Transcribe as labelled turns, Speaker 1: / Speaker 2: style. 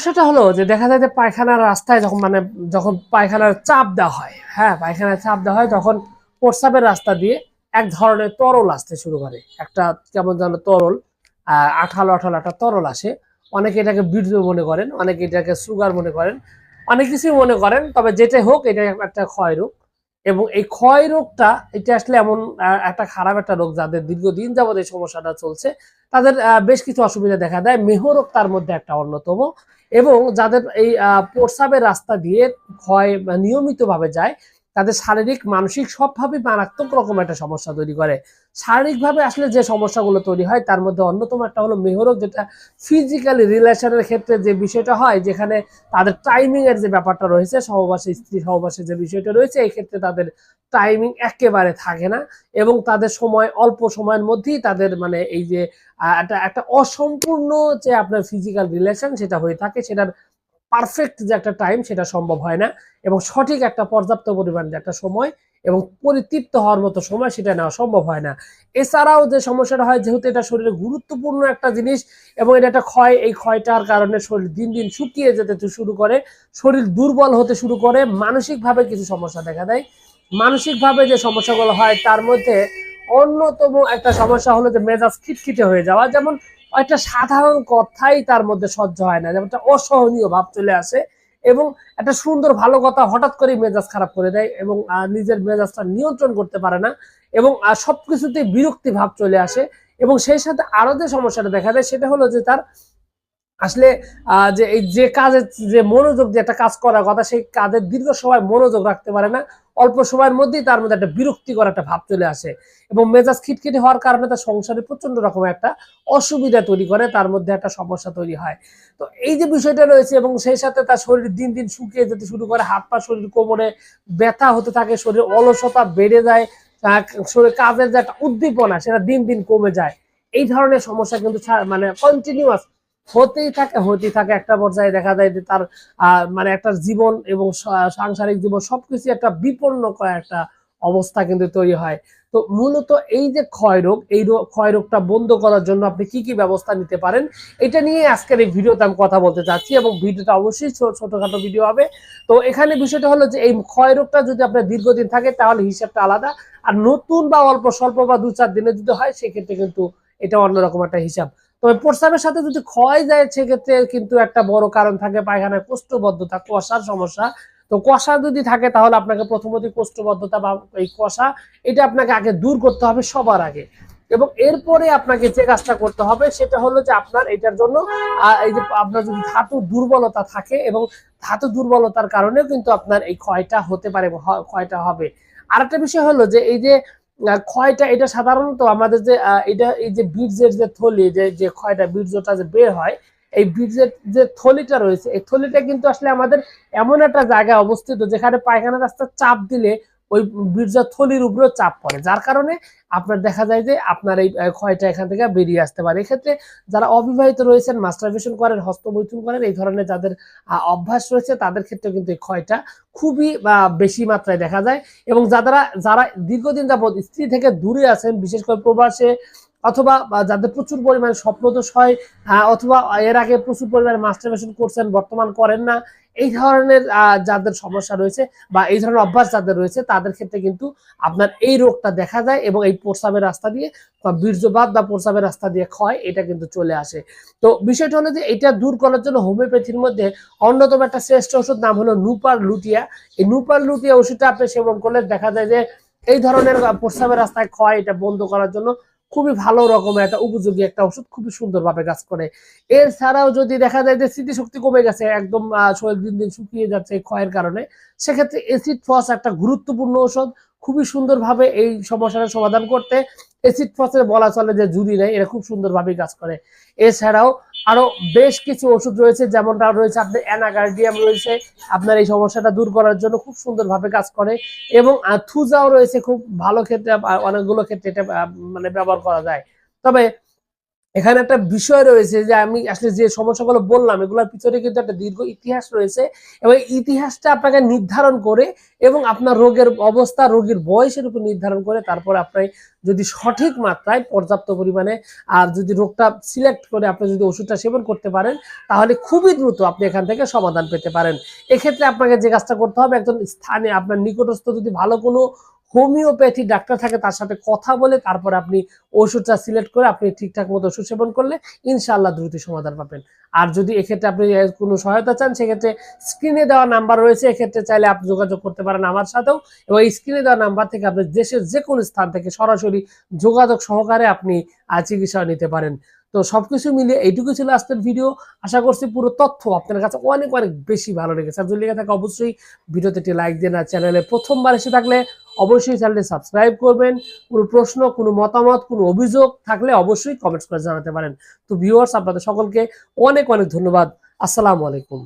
Speaker 1: সমস্যাটা হলো যে দেখা যায় যে পায়খানার রাস্তায় যখন মানে যখন পায়খানার চাপ দেওয়া হয় হ্যাঁ পায়খানার চাপ দেওয়া হয় তখন প্রস্রাবের রাস্তা দিয়ে এক ধরনের তরল আসতে শুরু করে। একটা কেমন যেন তরল আঠালো আঠালো একটা তরল আসে। অনেকে এটাকে বীর্য মনে করেন, অনেকে এটাকে সুগার মনে করেন, অনেক কিছুই মনে করেন, তবে যেটাই হোক এটা একটা ক্ষয় রোগ। এবং এই ক্ষয় রোগটা, এটা আসলে এমন একটা খারাপ একটা রোগ যাদের দীর্ঘদিন যাবত এই সমস্যাটা চলছে, তাদের বেশ কিছু অসুবিধা দেখা দেয়। মেহরোগ তার মধ্যে একটা অন্যতম এবং যাদের এই প্রস্রাবের রাস্তা দিয়ে ক্ষয় নিয়মিতভাবে যায় তাদের শারীরিক, মানসিক সবভাবে মারাত্মক রকম একটা সমস্যা তৈরি করে। শারীরিকভাবে আসলে যে সমস্যাগুলো তৈরি হয়, তার মধ্যে অন্যতম একটা হলো মেহরোগ যেটা ফিজিক্যালি রিলেশনের ক্ষেত্রে যে বিষয়টা হয়, যেখানে তাদের টাইমিং এর যে ব্যাপারটা রয়েছে, সহবাসী, স্ত্রী সহবাসের যে বিষয়টা রয়েছে, এই ক্ষেত্রে তাদের টাইমিং একেবারে থাকে না এবং তাদের সময়, অল্প সময়ের মধ্যেই তাদের মানে এই যে একটা একটা অসম্পূর্ণ যে আপনার ফিজিক্যাল রিলেশন সেটা হয়ে থাকে, সেটার পারফেক্ট যে একটা টাইম সেটা সম্ভব হয় না এবং সঠিক একটা পর্যাপ্ত পরিমাণ যে একটা সময় এবং পরিতৃপ্ত হওয়ার মতো সময় সেটা নেওয়া সম্ভব হয় না। এছাড়াও যে সমস্যাটা হয়, যেহেতু এটা শরীরে গুরুত্বপূর্ণ একটা জিনিস এবং এটা একটা ক্ষয়, এই ক্ষয়টার কারণে শরীর দিন দিন শুকিয়ে যেতে শুরু করে, শরীর দুর্বল হতে শুরু করে, মানসিকভাবে কিছু সমস্যা দেখা দেয়। মানসিকভাবে যে সমস্যাগুলো হয়, তার মধ্যে অন্যতম একটা সমস্যা হলো যে মেজাজ খিটখিটে হয়ে যাওয়া। যেমন একটা সাধারণ কথাই তার মধ্যে সহ্য হয় না। যেমন একটা অসহনীয় ভাব চলে আসে এবং একটা সুন্দর ভালো কথা হঠাৎ করেই মেজাজ খারাপ করে দেয় এবং নিজের মেজাজটা নিয়ন্ত্রণ করতে পারে না এবং আহ, সবকিছুতে বিরক্তি ভাব চলে আসে এবং সেই সাথে আরও যে সমস্যাটা দেখা দেয় সেটা হলো যে তার আসলে যে এই যে কাজের যে মনোযোগ যে একটা কাজ করার কথা সেই কাজের দীর্ঘ সময় মনোযোগ রাখতে পারে না। অল্প সময়ের মধ্যেই তার মধ্যে একটা বিরক্তিকর একটা ভাব চলে আসে এবং মেজাজ খিটখিটে হওয়ার কারণে তার সংসারে প্রচণ্ড রকমের একটা অসুবিধা তৈরি করে, তার মধ্যে একটা সমস্যা তৈরি হয়। তো এই যে বিষয়টা রয়েছে এবং সেই সাথে তার শরীর দিন দিন শুকিয়ে যেতে শুরু করে, হাত পা শরীর কোমরে ব্যথা হতে থাকে শরীর অলসতা বেড়ে যায় শরীর কাজের যে একটা উদ্দীপনা সেটা দিন দিন কমে যায়। এই ধরনের সমস্যা কিন্তু মানে কন্টিনিউয়াস হতেই থাকে হতেই থাকে। একটা পর্যায়ে দেখা যায় যে তার মানে একটা জীবন এবং সাংসারিক জীবন সবকিছু একটা বিপন্ন করা একটা অবস্থা কিন্তু তৈরি হয়। তো মূলত এই যে ক্ষয় রোগ, এই ক্ষয় রোগটা বন্ধ করার জন্য আপনি কি কি ব্যবস্থা নিতে পারেন, এটা নিয়ে আজকের এই ভিডিওতে আমি কথা বলতে চাচ্ছি এবং ভিডিওটা অবশ্যই ছোটখাটো ভিডিও হবে। তো এখানে বিষয়টা হলো যে এই ক্ষয় রোগটা যদি আপনার দীর্ঘদিন থাকে তাহলে হিসাবটা আলাদা, আর নতুন বা অল্প, স্বল্প বা দু চার দিনে যদি হয়, সেক্ষেত্রে কিন্তু এটা অন্যরকম একটা হিসাব। তবে প্রস্রাবের সাথে যদি ক্ষয় যায়, সেক্ষেত্রে কিন্তু একটা বড় কারণ থাকে পায়খানায় কোষ্ঠবদ্ধতা কষার সমস্যা। তো কষা যদি থাকে, তাহলে আপনাকে প্রথমত কোষ্ঠবদ্ধতা বা এই কষা এটা আপনাকে আগে দূর করতে হবে সবার আগে। এবং এরপরে আপনাকে যে কাজটা করতে হবে, সেটা হলো যে আপনার এটার জন্য এই যে আপনার যদি ধাতু দুর্বলতা থাকে এবং ধাতু দুর্বলতার কারণেও কিন্তু আপনার এই ক্ষয়টা হতে পারে ক্ষয়টা হবে। আরেকটা বিষয় হলো যে, এই যে ক্ষয়টা এটা সাধারণত আমাদের যে এটা এই যে বীর্যের যে থলি, যে যে ক্ষয়টা বীর্যটা যে বের হয়, এই বীর্যের যে থলিটা রয়েছে, এই থলিটা কিন্তু আসলে আমাদের এমন একটা জায়গায় অবস্থিত যেখানে পায়খানা রাস্তা চাপ দিলে ওই বীর্য থলির উপরেও চাপ পড়ে। যার কারণে আপনার দেখা যায় যে আপনার এই ক্ষয়টা এখান থেকে বেরিয়ে আসতে পারে। এক্ষেত্রে যারা অবিবাহিত রয়েছেন মাস্টারবেশন করেন, হস্তমৈথুন করেন, এই ধরনের যাদের অভ্যাস রয়েছে, তাদের ক্ষেত্রে কিন্তু এই ক্ষয়টা খুবই বেশি মাত্রায় দেখা যায়। এবং যারা যারা দীর্ঘদিন যাবত স্ত্রী থেকে দূরে আছেন, বিশেষ করে প্রবাসে, অথবা যাদের প্রচুর পরিমাণে স্বপ্নদোষ হয় অথবা, এর আগে প্রচুর পরিমাণে মাস্টারবেশন করছেন, বর্তমান করেন না এই ধরনের যাদের সমস্যা রয়েছে বা এই ধরনের অভ্যাস যাদের রয়েছে, তাদের ক্ষেত্রে কিন্তু আপনার এই রোগটা দেখা যায় এবং এই প্রস্রাবের রাস্তা দিয়ে বা বীর্যবাদ বা প্রস্রাবের রাস্তা দিয়ে ক্ষয়, এটা কিন্তু চলে আসে। তো বিষয়টা হলো যে এটা দূর করার জন্য হোমিওপ্যাথির মধ্যে অন্যতম একটা শ্রেষ্ঠ ওষুধ নাম হলো নুপার লুটিয়া। এই নুপার লুটিয়া ওষুধটা আপনি সেবন করলে দেখা যায় যে এই ধরনের প্রস্রাবের রাস্তায় ক্ষয়, এটা বন্ধ করার জন্য খুবই ভালো রকমের একটা উপযোগী একটা ওষুধ খুবই সুন্দরভাবে কাজ করে। এর ছাড়াও যদি দেখা যায় যে স্মৃতিশক্তি কমে গেছে, একদম শরীর দিন দিন শুকিয়ে যাচ্ছে ক্ষয়ের কারণে, সেক্ষেত্রে এসিড ফস একটা গুরুত্বপূর্ণ ওষুধ, খুবই সুন্দরভাবে এই সমস্যাটা সমাধান করতে এসিড ফসের বলা চলে যে জুড়ি নেয় এরা খুব সুন্দরভাবে কাজ করে। এছাড়াও আরও বেশ কিছু ওষুধ রয়েছে, যেমনটা রয়েছে আপনার অ্যানাগার্ডিয়াম রয়েছে, আপনার এই সমস্যাটা দূর করার জন্য খুব সুন্দরভাবে কাজ করে। এবং থুজাও রয়েছে খুব ভালো ক্ষেত্রে অনেকগুলো ক্ষেত্রে এটা মানে ব্যবহার করা যায়। তবে এখানে একটা বিষয় রয়েছে যে আমি আসলে যে সমস্যাগুলো বললাম, এগুলোর পিছনে কিন্তু একটা দীর্ঘ ইতিহাস রয়েছে এবং ইতিহাসটা আপনাকে নির্ধারণ করে এবং আপনার রোগের অবস্থা, রোগীর বয়সের উপর নির্ধারণ করে তারপর আপনি যদি সঠিক মাত্রায় পর্যাপ্ত পরিমাণে, আর যদি রোগটা সিলেক্ট করে আপনি যদি ওষুধটা সেবন করতে পারেন, তাহলে খুবই দ্রুত আপনি এখান থেকে সমাধান পেতে পারেন। এক্ষেত্রে আপনাকে যে কাজটা করতে হবে, একজন স্থানে আপনার নিকটস্থ যদি ভালো কোনো হোমিওপ্যাথি ডাক্তার থাকে, তার সাথে কথা বলে তারপরে আপনি ওষুধটা সিলেক্ট করে আপনি ঠিকঠাক মতো ওষুধ সেবন করলে ইনশাআল্লাহ দ্রুত সমাধান পাবেন। আর যদি এক্ষেত্রে আপনি কোনো সহায়তা চান, সেক্ষেত্রে স্ক্রিনে দেওয়া নাম্বার রয়েছে, এক্ষেত্রে চাইলে আপনি যোগাযোগ করতে পারেন আমার সাথেও। এবং স্ক্রিনে দেওয়া নাম্বার থেকে আপনি দেশের যে কোনো স্থান থেকে সরাসরি যোগাযোগ সহকারে আপনি চিকিৎসা নিতে পারেন। তো সবকিছু মিলিয়ে এইটুকু ছিল আজকের ভিডিও আশা করছি পুরো তথ্য আপনার কাছে অনেক অনেক বেশি ভালো লেগেছে। আর যদি লেগে থাকে, অবশ্যই ভিডিওতে একটি লাইক দেন আর চ্যানেলে প্রথমবার এসে থাকলে অবশ্যই চ্যানেলটি সাবস্ক্রাইব করবেন। কোনো প্রশ্ন, কোনো মতামত, কোনো অভিযোগ থাকলে অবশ্যই কমেন্টস করে জানাতে পারেন। তো ভিউয়ার্স আপনাদের সকলকে অনেক অনেক ধন্যবাদ। আসসালামু আলাইকুম।